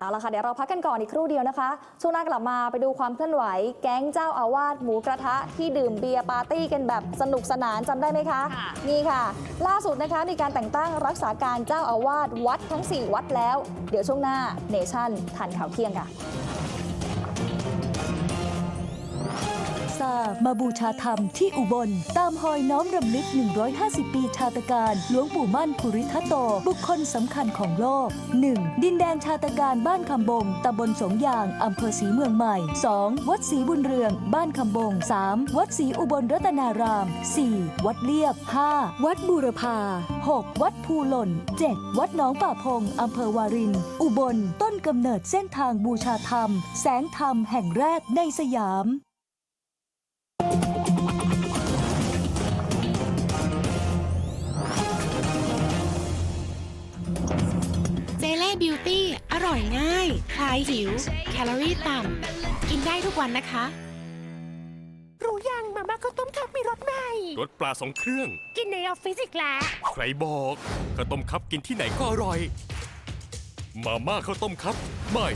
เอาละค่ะเดี๋ยวเราพักกันก่อนอีกครู่เดียวนะคะ ช่วงหน้ากลับมาไปดูความเคลื่อนไหว แก๊งเจ้าอาวาสหมูกระทะที่ดื่มเบียร์ปาร์ตี้กันแบบสนุกสนานจำได้ไหมคะค่ะนี่ค่ะ ล่าสุดนะคะมีการแต่งตั้งรักษาการเจ้าอาวาสวัดทั้ง 4 วัดแล้ว เดี๋ยวช่วงหน้าเนชั่นทันข่าวเที่ยงค่ะ ซา มาบูชาธรรมที่อุบล ตามหอยน้อมรำลึก 150 ปีชาตการ หลวงปู่มั่นภูริทัตโต บุคคลสำคัญของโลก 1. ดินแดนชาตการบ้านคำบงตำบลสงยางอำเภอศรีเมืองใหม่ 2. วัดศรีบุญเรือง บ้านคำบง 3. วัดศรีอุบลรัตนาราม 4. วัดเลียบ 5. วัดบูรพา 6. วัดภูหล่น 7. วัดหนองป่าพงอำเภอวาริน อุบล ต้นกำเนิดเส้นทางบูชาธรรม แสงธรรมแห่งแรกในสยาม เจเล่บิวตี้อร่อยง่าย คลายหิว แคลอรี่ต่ำ กินได้ทุกวันนะคะ รู้ยังมาม่าข้าวต้มคับมีรสใหม่ รสปลาสองเครื่อง กินในออฟฟิศอีกแล้ว ใครบอกข้าวต้มคับกินที่ไหนก็อร่อย มาม่าข้าวต้มคับใหม่